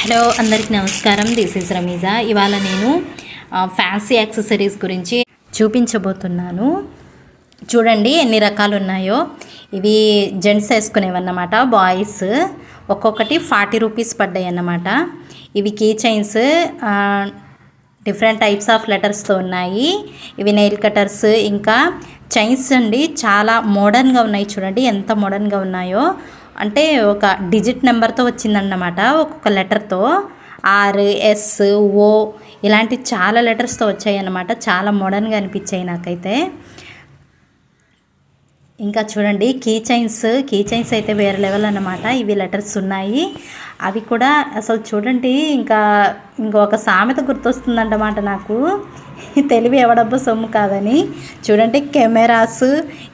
Hello అందరికి నమస్కారం. This is Rameeza ఇవాళ నేను ఫ్యాన్సీ యాక్సెసరీస్ గురించి చూపించబోతున్నాను. చూడండి ఎన్ని రకాలు ఉన్నాయో ఇవి జెంట్స్ వేసుకునేవన్నమాట బాయ్స్ ఒక్కొక్కటి ఫార్టీ రూపీస్ పడ్డాయి అన్నమాట ఇవి key chains different types of లెటర్స్తో ఉన్నాయి. ఇవి నెయిల్ కటర్స్ ఇంకా చైన్స్ అండి చాలా మోడర్న్గా ఉన్నాయి చూడండి ఎంత మోడర్న్గా ఉన్నాయో. అంటే ఒక డిజిట్ నెంబర్తో వచ్చిందన్నమాట ఒక్కొక్క లెటర్తో ఆర్ ఎస్ ఓ ఇలాంటి చాలా లెటర్స్తో వచ్చాయి అన్నమాట చాలా మోడర్న్గా అనిపించాయి నాకైతే. ఇంకా చూడండి కీ చైన్స్ కీ చైన్స్ అయితే వేరే లెవెల్ అన్నమాట. ఇవి లెటర్స్ ఉన్నాయి. అవి కూడా అసలు చూడండి ఇంకా ఇంకొక సామెత గుర్తొస్తుందన్నమాట నాకు. తెలివి ఎవడబ్బో సొమ్ము కాదని. చూడండి కెమెరాస్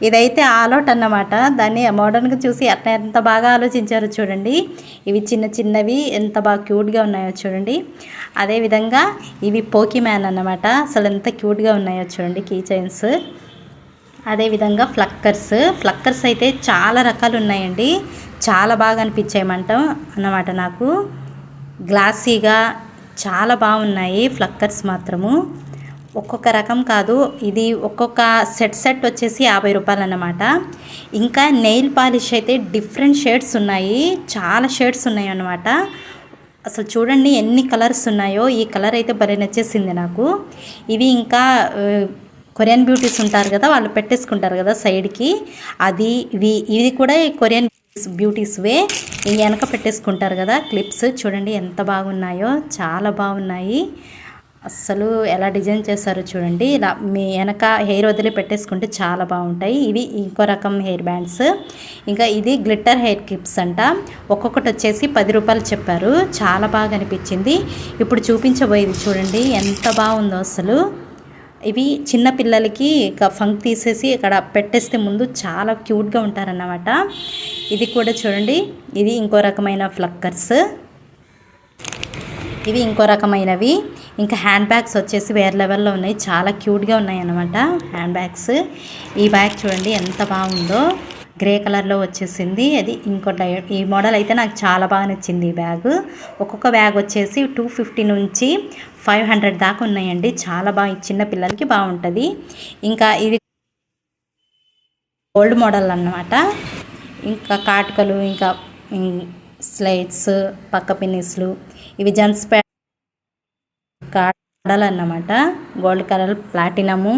ఇదైతే ఆలోట్ అన్నమాట. దాన్ని మోడర్న్గా చూసి అట్లా ఎంత బాగా ఆలోచించారో చూడండి. ఇవి చిన్న చిన్నవి ఎంత బాగా క్యూట్గా ఉన్నాయో చూడండి. అదేవిధంగా ఇవి పోకీ మ్యాన్ అన్నమాట. అసలు ఎంత క్యూట్గా ఉన్నాయో చూడండి కీ చైన్స్ అదేవిధంగా ఫ్లక్కర్స్ ఫ్లక్కర్స్ అయితే చాలా రకాలు ఉన్నాయండి. చాలా బాగా అనిపించాయమంట అన్నమాట నాకు. గ్లాసీగా చాలా బాగున్నాయి ఫ్లక్కర్స్ మాత్రము. ఒక్కొక్క రకం కాదు ఇది ఒక్కొక్క సెట్ సెట్ వచ్చేసి యాభై రూపాయలు అన్నమాట. ఇంకా నెయిల్ పాలిష్ అయితే డిఫరెంట్ షేడ్స్ ఉన్నాయి. చాలా షేడ్స్ ఉన్నాయి అన్నమాట. అసలు చూడండి ఎన్ని కలర్స్ ఉన్నాయో. ఈ కలర్ అయితే భలే నచ్చేసింది నాకు. ఇవి ఇంకా కొరియన్ బ్యూటీస్ ఉంటారు కదా వాళ్ళు పెట్టేసుకుంటారు కదా సైడ్కి. అది ఇవి ఇది కూడా కొరియన్ బ్యూటీస్వే వెనక పెట్టేసుకుంటారు కదా క్లిప్స్. చూడండి ఎంత బాగున్నాయో చాలా బాగున్నాయి. అస్సలు ఎలా డిజైన్ చేస్తారో చూడండి. ఇలా మీ వెనక హెయిర్ వదిలి పెట్టేసుకుంటే చాలా బాగుంటాయి. ఇవి ఇంకో రకం హెయిర్ బ్యాండ్స్. ఇంకా ఇది గ్లిట్టర్ హెయిర్ క్లిప్స్ అంట. ఒక్కొక్కటి వచ్చేసి పది రూపాయలు చెప్పారు. చాలా బాగా అనిపించింది. ఇప్పుడు చూపించబోయేది చూడండి ఎంత బాగుందో అసలు ఇవి చిన్న పిల్లలకి ఇక ఫంక్ తీసేసి ఇక్కడ పెట్టేస్తే ముందు చాలా క్యూట్గా ఉంటారన్నమాట. ఇది కూడా చూడండి. ఇది ఇంకో రకమైన ఫ్లక్కర్స్ ఇవి ఇంకో రకమైనవి. ఇంకా హ్యాండ్ బ్యాగ్స్ వచ్చేసి వేరే లెవెల్లో ఉన్నాయి. చాలా క్యూట్గా ఉన్నాయి అన్నమాట హ్యాండ్ బ్యాగ్స్ ఈ బ్యాగ్ చూడండి ఎంత బాగుందో. గ్రే కలర్లో వచ్చేసింది. అది ఇంకో డై- ఈ మోడల్ అయితే నాకు చాలా బాగా నచ్చింది ఈ బ్యాగ్. ఒక్కొక్క బ్యాగ్ వచ్చేసి టూ ఫిఫ్టీ నుంచి ఫైవ్ హండ్రెడ్ దాకా ఉన్నాయండి. చాలా బాగా చిన్న పిల్లలకి బాగుంటుంది. ఇంకా ఇది ఓల్డ్ మోడల్ అన్నమాట. ఇంకా కాటుకలు ఇంకా స్లైడ్స్ పక్క పిన్నిస్లు ఇవి జెంట్స్ ప్యా అన్నమాట గోల్డ్ కలర్ ప్లాటినము.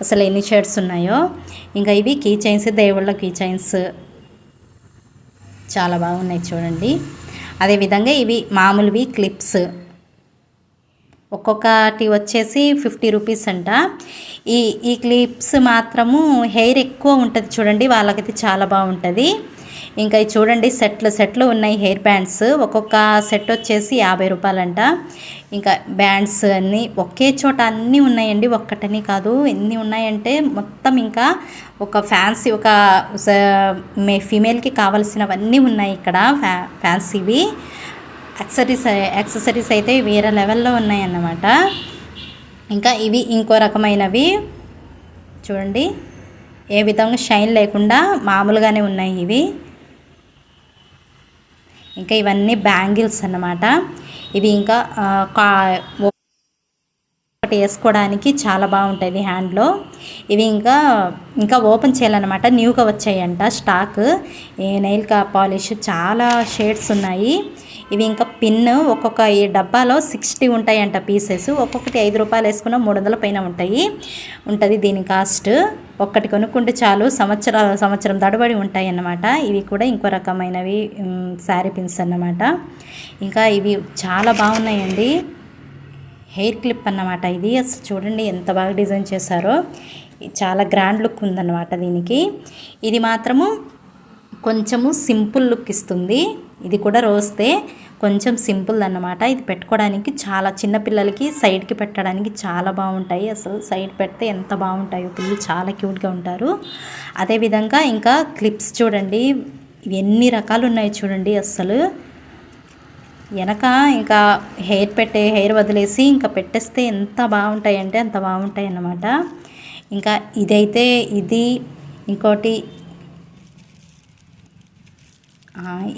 అసలు ఎన్ని షేడ్స్ ఉన్నాయో. ఇంకా ఇవి కీ చైన్స్ దేవుళ్ళ కీ చైన్స్. చాలా బాగున్నాయి చూడండి. అదేవిధంగా ఇవి మామూలువి క్లిప్స్. ఒక్కొక్కటి వచ్చేసి ఫిఫ్టీ రూపీస్ అంట. ఈ ఈ క్లిప్స్ మాత్రము హెయిర్ ఎక్కువ ఉంటుంది చూడండి. వాళ్ళకైతే చాలా బాగుంటుంది. ఇంకా చూడండి సెట్లు సెట్లు ఉన్నాయి హెయిర్ బ్యాండ్స్ ఒక్కొక్క సెట్ వచ్చేసి యాభై రూపాయలంట. ఇంకా బ్యాండ్స్ అన్నీ ఒకే చోట అన్నీ ఉన్నాయండి ఒక్కటని కాదు. ఎన్ని ఉన్నాయంటే మొత్తం ఇంకా ఒక ఫ్యాన్సీ ఒక స- ఫీమేల్కి కావాల్సినవన్నీ ఉన్నాయి ఇక్కడ ఫ్యా ఫ్యాన్సీవి యాక్సరీస్ యాక్సెసరీస్ అయితే వేరే లెవెల్లో ఉన్నాయన్నమాట. ఇంకా ఇవి ఇంకో రకమైనవి. చూడండి ఏ విధంగా షైన్ లేకుండా మామూలుగానే ఉన్నాయి ఇవి. ఇంకా ఇవన్నీ బ్యాంగిల్స్ అన్నమాట. ఇవి ఇంకా ఒకటి వేసుకోవడానికి చాలా బాగుంటుంది హ్యాండ్లో. ఇవి ఇంకా ఇంకా ఓపెన్ చేయాలన్నమాట. న్యూగా వచ్చాయంట స్టాక్. ఈ నెయిల్ కా పాలిష్ చాలా షేడ్స్ ఉన్నాయి. ఇవి ఇంకా పిన్ ఒక్కొక్క ఈ డబ్బాలో సిక్స్టీ ఉంటాయంట పీసెస్. ఒక్కొక్కటి ఐదు రూపాయలు వేసుకున్న మూడు వందల పైన ఉంటాయి. ఉంటుంది దీని కాస్ట్. ఒక్కటి కొనుక్కుంటే చాలు సంవత్సరాల సంవత్సరం తడబడి ఉంటాయి అన్నమాట ఇవి కూడా ఇంకో రకమైనవి శారీ పిన్స్ అన్నమాట. ఇంకా ఇవి చాలా బాగున్నాయండి. హెయిర్ క్లిప్ అన్నమాట ఇది. అసలు చూడండి ఎంత బాగా డిజైన్ చేశారో. చాలా గ్రాండ్ లుక్ ఉందన్నమాట దీనికి. ఇది మాత్రము కొంచెము సింపుల్ లుక్ ఇస్తుంది. ఇది కూడా రోస్తే. కొంచెం సింపుల్ అన్నమాట. ఇది పెట్టుకోవడానికి చాలా చిన్నపిల్లలకి సైడ్కి పెట్టడానికి చాలా బాగుంటాయి. అసలు సైడ్ పెడితే ఎంత బాగుంటాయో పిల్లలు చాలా క్యూట్గా ఉంటారు. అదేవిధంగా ఇంకా క్లిప్స్ చూడండి. ఎన్ని రకాలు ఉన్నాయి చూడండి అస్సలు. వెనక ఇంకా హెయిర్ పెట్టే హెయిర్ వదిలేసి ఇంకా పెట్టేస్తే ఎంత బాగుంటాయంటే అంత బాగుంటాయి అన్నమాట. ఇంకా ఇదైతే ఇది ఇంకోటి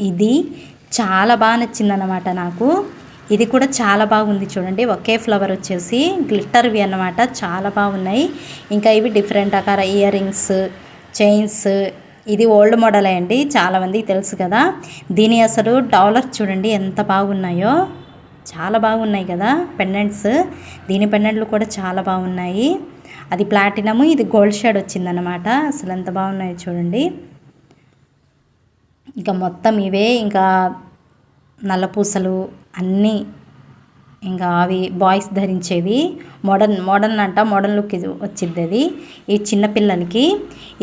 ఇది చాలా బాగా నచ్చిందన్నమాట నాకు. ఇది కూడా చాలా బాగుంది చూడండి. ఒకే ఫ్లవర్ వచ్చేసి గ్లిట్టర్వి అన్నమాట. చాలా బాగున్నాయి. ఇంకా ఇవి డిఫరెంట్ ఆకార ఇయర్ రింగ్స్ చైన్స్. ఇది ఓల్డ్ మోడల్ అండి. చాలామందికి తెలుసు కదా. దీని అసలు డాలర్ చూడండి ఎంత బాగున్నాయో. చాలా బాగున్నాయి కదా పెండెంట్స్. దీని పెండెంట్లు కూడా చాలా బాగున్నాయి. అది ప్లాటినము. ఇది గోల్డ్ షేడ్ వచ్చిందనమాట అసలు ఎంత బాగున్నాయో చూడండి. ఇంకా మొత్తం ఇవే ఇంకా నల్లపూసలు అన్నీ ఇంకా అవి బాయ్స్ ధరించేవి. మోడర్న్ మోడర్న్ అంట మోడర్న్ లుక్ ఇది వచ్చింది అది ఈ చిన్నపిల్లలకి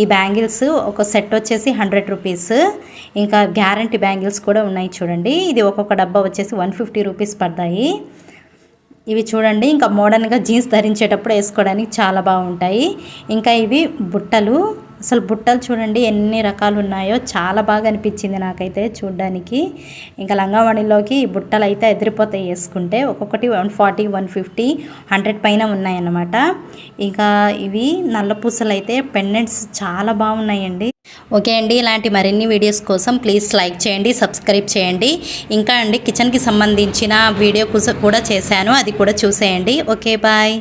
ఈ బ్యాంగిల్స్ ఒక సెట్ వచ్చేసి హండ్రెడ్ రూపీస్ ఇంకా గ్యారంటీ బ్యాంగిల్స్ కూడా ఉన్నాయి చూడండి. ఇది ఒక్కొక్క డబ్బా వచ్చేసి వన్ ఫిఫ్టీ రూపీస్ పడతాయి ఇవి చూడండి ఇంకా మోడర్న్గా జీన్స్ ధరించేటప్పుడు వేసుకోవడానికి చాలా బాగుంటాయి. ఇంకా ఇవి బుట్టలు అసలు బుట్టలు చూడండి ఎన్ని రకాలు ఉన్నాయో చాలా బాగా అనిపించింది నాకైతే చూడడానికి. ఇంకా లంగావాణిలోకి బుట్టలు అయితే ఎదిరిపోతాయి వేసుకుంటే ఒక్కొక్కటి one forty one fifty hundred పైన ఉన్నాయన్నమాట. ఇంకా ఇవి నల్ల పూసలు అయితే పెండెంట్స్ చాలా బాగున్నాయండి. ఓకే అండి ఇలాంటి మరిన్ని వీడియోస్ కోసం ప్లీజ్ లైక్ చేయండి సబ్స్క్రైబ్ చేయండి. ఇంకా అండి కిచెన్కి సంబంధించిన వీడియో కూడా చేశాను అది కూడా చూసేయండి. Okay bye.